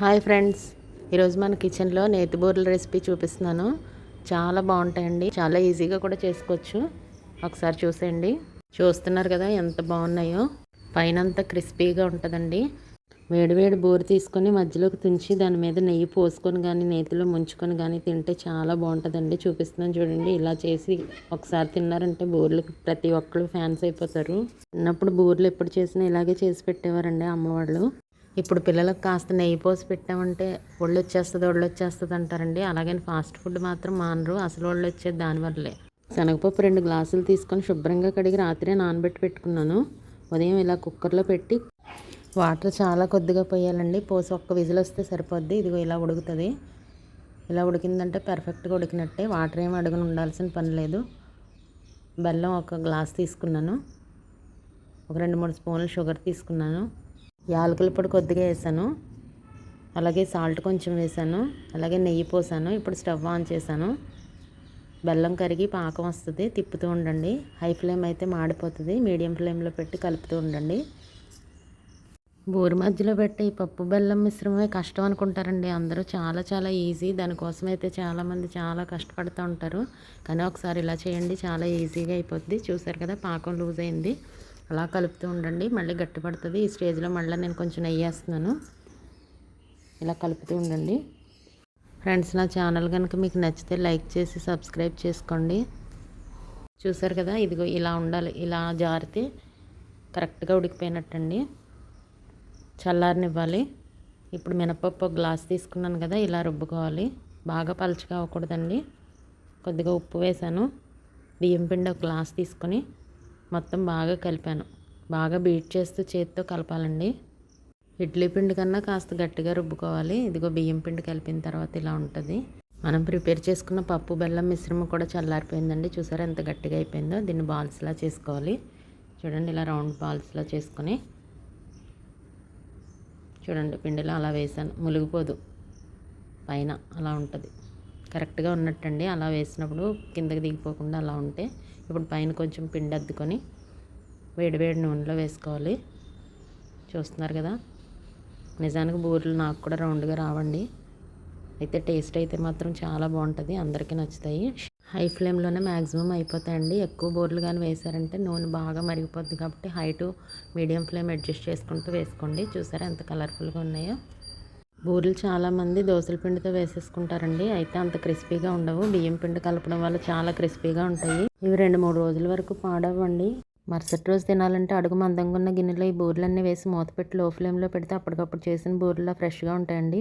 Hi friends. ఈరోజు మన కిచెన్లో నేతి బూరెల రెసిపీ చూపిస్తున్నాను. చాలా బాగుంటాయండి. చాలా ఈజీగా కూడా చేసుకోవచ్చు. ఒకసారి చూసేయండి. చూస్తున్నారు కదా ఎంత బాగున్నాయో. పైన అంత క్రిస్పీగా ఉంటుందండి. వేడివేడి బూర తీసుకొని మధ్యలోకి తుంచి దాని మీద నెయ్యి పోసుకొని కానీ నేతిలో ముంచుకొని కానీ తింటే చాలా బాగుంటుందండి. చూపిస్తున్నాను చూడండి. ఇలా చేసి ఒకసారి తిన్నారంటే బూరెలు ప్రతి ఒక్కరు ఫ్యాన్స్ అయిపోతారు. చిన్నప్పుడు బూరెలు ఎప్పుడు చేసినా ఇలాగే చేసి పెట్టేవారండి అమ్మవాళ్ళు. ఇప్పుడు పిల్లలకు కాస్త నెయ్యి పోసి పెట్టామంటే ఒళ్ళు వచ్చేస్తుంది ఒళ్ళు వచ్చేస్తుంది అంటారండి. అలాగని ఫాస్ట్ ఫుడ్ మాత్రం మానరు. అసలు ఒళ్ళు వచ్చేది దానివల్లే శనగపప్పు రెండు గ్లాసులు తీసుకొని శుభ్రంగా కడిగి రాత్రే నానబెట్టి పెట్టుకున్నాను. ఉదయం ఇలా కుక్కర్లో పెట్టి వాటర్ చాలా కొద్దిగా పోయాలండి. పోసి ఒక్క విజిల్ వస్తే సరిపోద్ది. ఇదిగో ఇలా ఉడుకుతుంది. ఇలా ఉడికిందంటే పర్ఫెక్ట్గా ఉడికినట్టే. వాటర్ ఏమి అడుగుని ఉండాల్సిన పని లేదు. బెల్లం ఒక గ్లాస్ తీసుకున్నాను. ఒక రెండు మూడు స్పూన్లు షుగర్ తీసుకున్నాను. యాలకుల పొడి కొద్దిగా వేసాను. అలాగే సాల్ట్ కొంచెం వేసాను. అలాగే నెయ్యి పోసాను. ఇప్పుడు స్టవ్ ఆన్ చేశాను. బెల్లం కరిగి పాకం వస్తుంది. తిప్పుతూ ఉండండి. హై ఫ్లేమ్ అయితే మాడిపోతుంది. మీడియం ఫ్లేమ్లో పెట్టి కలుపుతూ ఉండండి. బోరు మధ్యలో పెట్టి ఈ పప్పు బెల్లం మిశ్రమమే కష్టం అనుకుంటారండి. అందరూ చాలా చాలా ఈజీ. దానికోసం అయితే చాలామంది చాలా కష్టపడుతూ ఉంటారు. కానీ ఒకసారి ఇలా చేయండి. చాలా ఈజీగా అయిపోద్ది. చూసారు కదా పాకం లూజ్ అయింది. అలా కలుపుతూ ఉండండి. మళ్ళీ గట్టి పడుతుంది ఈ స్టేజ్లో మళ్ళీ నేను కొంచెం నెయ్యి వేస్తున్నాను. ఇలా కలుపుతూ ఉండండి. ఫ్రెండ్స్ నా ఛానల్ కనుక మీకు నచ్చితే లైక్ చేసి సబ్స్క్రైబ్ చేసుకోండి. చూసారు కదా ఇదిగో ఇలా ఉండాలి. ఇలా జారితే కరెక్ట్గా ఉడికిపోయినట్టండి. చల్లారనివ్వాలి. ఇప్పుడు మినపప్పు ఒక గ్లాస్ తీసుకున్నాను కదా ఇలా రుబ్బుకోవాలి. బాగా పలుచగా అవ్వకూడదండి. కొద్దిగా ఉప్పు వేసాను. బియ్యం పిండి ఒక గ్లాస్ తీసుకొని మొత్తం బాగా కలిపాను. బాగా బీట్ చేస్తూ చేతితో కలపాలండి. ఇడ్లీ పిండి కన్నా కాస్త గట్టిగా రుబ్బుకోవాలి. ఇదిగో బియ్యం పిండి కలిపిన తర్వాత ఇలా ఉంటుంది. మనం ప్రిపేర్ చేసుకున్న పప్పు బెల్లం మిశ్రమం కూడా చల్లారిపోయిందండి. చూసారా ఎంత గట్టిగా అయిపోయిందో? దీన్ని బాల్స్లా చేసుకోవాలి. చూడండి ఇలా రౌండ్ బాల్స్లా చేసుకొని. చూడండి పిండిలో అలా వేసాను. ములిగిపోదు పైన అలా ఉంటుంది. కరెక్ట్గా ఉన్నట్టండి. అలా వేసినప్పుడు కిందకి దిగిపోకుండా అలా ఉంటే ఇప్పుడు పైన కొంచెం పిండి అద్దుకొని వేడివేడి నూనెలో వేసుకోవాలి. చూస్తున్నారు కదా? నిజానికి బూరెలు నాకు కూడా రౌండ్గా రావండి. అయితే టేస్ట్ అయితే మాత్రం చాలా బాగుంటుంది. అందరికీ నచ్చుతాయి. హై ఫ్లేమ్లోనే మ్యాక్సిమం అయిపోతాయండి. ఎక్కువ బూరెలు కానీ వేసారంటే నూనె బాగా మరిగిపోద్ది కాబట్టి high to medium flame adjust చేసుకుంటూ వేసుకోండి. చూసారా ఎంత కలర్ఫుల్గా ఉన్నాయో? బూరెలు చాలామంది దోశల పిండితో వేసేసుకుంటారండి. అయితే అంత క్రిస్పీగా ఉండవు. బియ్యం పిండి కలపడం వల్ల చాలా క్రిస్పీగా ఉంటాయి. ఇవి రెండు మూడు రోజుల వరకు పాడవండి మరుసటి రోజు తినాలంటే అడుగు మందంగా ఉన్న గిన్నెలో ఈ బూరెలన్నీ వేసి మూత పెట్టి లో ఫ్లేమ్లో పెడితే అప్పటికప్పుడు చేసిన బూరెలా ఫ్రెష్గా ఉంటాయండి.